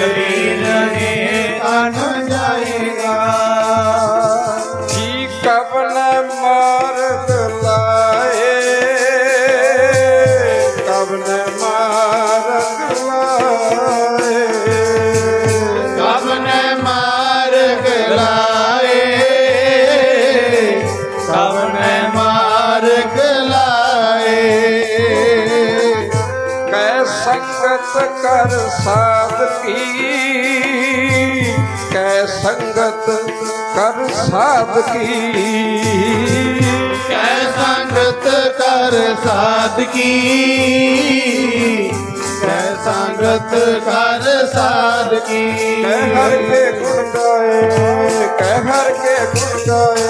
ਵੀ ਨਹੀਂ ਤਨ ਜਾਏਗਾ। ਜੀ ਕਵਨ ਮਾਰਦ ਲਾਏ? ਕਵਨ ਮਾਰਦ ਲਾਏ। ਸੰਗਤ ਕਰ ਸਾਧਕੀ ਕੈ? ਸੰਗਤ ਕਰ ਸਾਧਕੀ ਕੈ? ਸੰਗਤ ਕਰ ਸਾਧਕੀ ਕੈ? ਸੰਗਤ ਕਰ ਸਾਧਕੀ ਕਹਿ ਹਰ ਕੇ ਗੁਣ ਗਾਏ ਕਹਿ ਹਰ ਕੇ ਗੁਣ ਗਾਏ।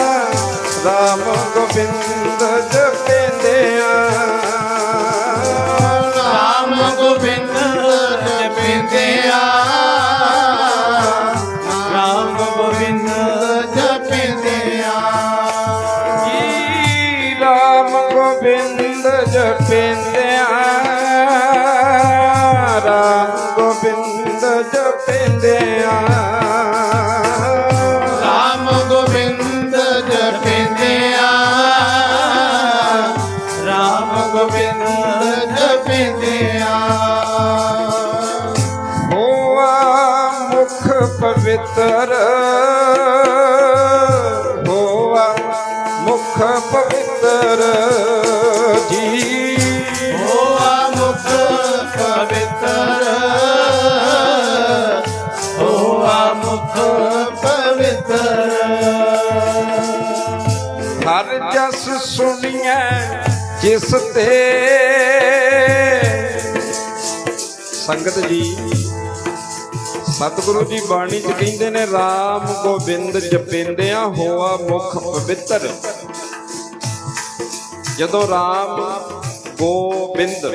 ਰਾਮ ਗੋਬਿੰਦ ਜਪਿੰਦਿਆ ਰਾਮ ਗੋਬਿੰਦ ਜਪਿੰਦਿਆ ਰਾਮ ਗੋਬਿੰਦ ਜਪਿੰਦਿਆ ਜੀ ਰਾਮ ਗੋਬਿੰਦ ਜਪਿੰਦਿਆ ਰਾਮ ਗੋਬਿੰਦ ਜਪਿੰਦਿਆ ਪਵਿੱਤਰ ਹੋਆ ਮੁਖ ਪਵਿੱਤਰ ਜੀ। ਹੋਆ ਮੁਖ ਪਵਿੱਤਰ ਹੋਆ ਮੁਖ ਪਵਿੱਤਰ। ਹਰ ਜਸ ਸੁਣੀਐ ਜਿਸ ਤੇ। ਸੰਗਤ ਜੀ ਸਤਿਗੁਰੂ ਜੀ ਬਾਣੀ ਚ ਕਹਿੰਦੇ ਨੇ RAM ਗੋਬਿੰਦ ਜਪਿੰਦਿਆਂ ਹੋਆ ਮੁਖ ਪਵਿੱਤਰ। ਜਦੋਂ RAM ਗੋਬਿੰਦ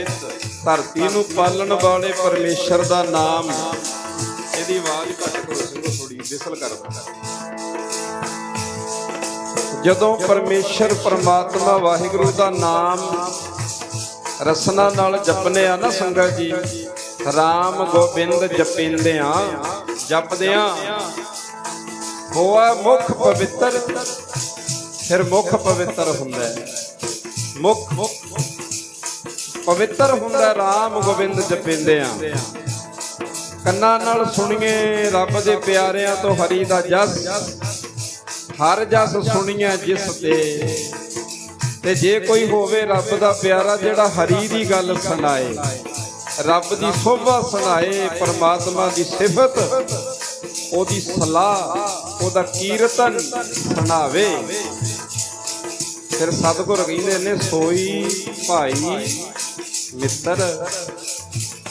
ਧਰਤੀ ਨੂੰ ਪਾਲਣ ਵਾਲੇ ਪਰਮੇਸ਼ਰ ਦਾ ਨਾਮ ਇਹਦੀ ਆਵਾਜ਼ ਘੱਟ ਕਰੋ ਸਿੰਘੋ ਥੋੜੀ ਵਿਸਲ ਕਰ ਜਦੋਂ ਪਰਮੇਸ਼ਰ ਪਰਮਾਤਮਾ ਵਾਹਿਗੁਰੂ ਦਾ ਨਾਮ ਰਸਨਾ ਨਾਲ ਜਪਨੇ ਆ ਨਾ ਸੰਗਤ ਜੀ RAM ਗੋਬਿੰਦ ਜਪਿੰਦਿਆਂ, ਜਪਦਿਆਂ। ਹੋਆ ਮੁਖ ਪਵਿੱਤਰ, ਫਿਰ ਮੁਖ ਪਵਿੱਤਰ ਹੁੰਦਾ ਹੈ। ਮੁਖ ਪਵਿੱਤਰ ਹੁੰਦਾ RAM ਗੋਬਿੰਦ ਜਪਿੰਦਿਆਂ। ਕੰਨਾਂ ਨਾਲ ਸੁਣੀਏ ਰੱਬ ਦੇ ਪਿਆਰਿਆਂ ਤੋਂ ਹਰੀ ਦਾ ਜਸ। ਹਰ ਜਸ ਸੁਣੀਏ ਜਿਸ ਤੇ। ਤੇ ਜੇ ਕੋਈ ਹੋਵੇ ਰੱਬ ਦਾ ਪਿਆਰਾ ਜਿਹੜਾ ਹਰੀ ਦੀ ਗੱਲ ਸੁਣਾਏ। ਰੱਬ ਦੀ ਸੋਭਾ ਸੁਣਾਏ, ਪਰਮਾਤਮਾ ਦੀ ਸਿਫਤ, ਉਹਦੀ ਸਲਾਹ, ਉਹਦਾ ਕੀਰਤਨ ਸੁਣਾਵੇ। ਫਿਰ ਸਤਿਗੁਰ ਕਹਿੰਦੇ ਨੇ, ਸੋਈ ਭਾਈ ਮਿੱਤਰ,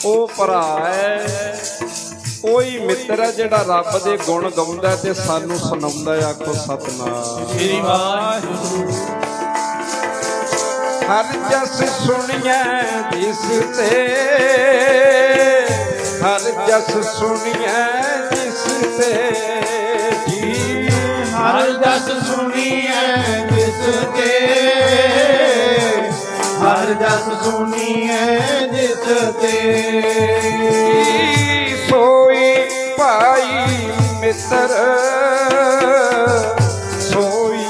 ਉਹ ਭਰਾ ਹੈ। ਕੋਈ ਮਿੱਤਰ ਹੈ ਜਿਹੜਾ ਰੱਬ ਦੇ ਗੁਣ ਗਾਉਂਦਾ ਤੇ ਸਾਨੂੰ ਸੁਣਾਉਂਦਾ ਆਖੋ ਸਤਨਾਮ। ਸ੍ਰੀ ਵਾਹਿਗੁਰੂ। ਹਰ ਜਸ ਸੁਣੀਐ ਜਿਸ ਤੇ। ਹਰ ਜਸ ਸੁਣੀਐ ਜਿਸ ਤੇ। ਜੀ ਹਰ ਜਸ ਸੁਣੀਐ ਜਿਸ ਤੇ। ਹਰ ਜਸ ਸੁਣੀਐ ਜਿਸ ਤੇ। ਸੋਈ ਭਾਈ ਮਿੱਤਰ। ਸੋਈ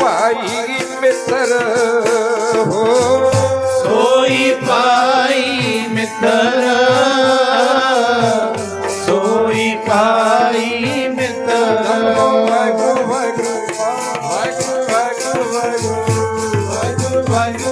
ਭਾਈ ਮਿੱਤਰ। ਹੋ ਸੋਈ ਪਾਈ ਮਿੱਤਰ ਸੋਈ ਪਾਈ ਮਿੱਤਰ ਵਾਹਿਗੁਰੂ ਵਾਹਿਗੁਰੂ ਵਾਹਿਗੁਰੂ ਵਾਹਿਗੁਰੂ ਵਾਹਿਗੁਰੂ ਵਾਹਿਗੁਰੂ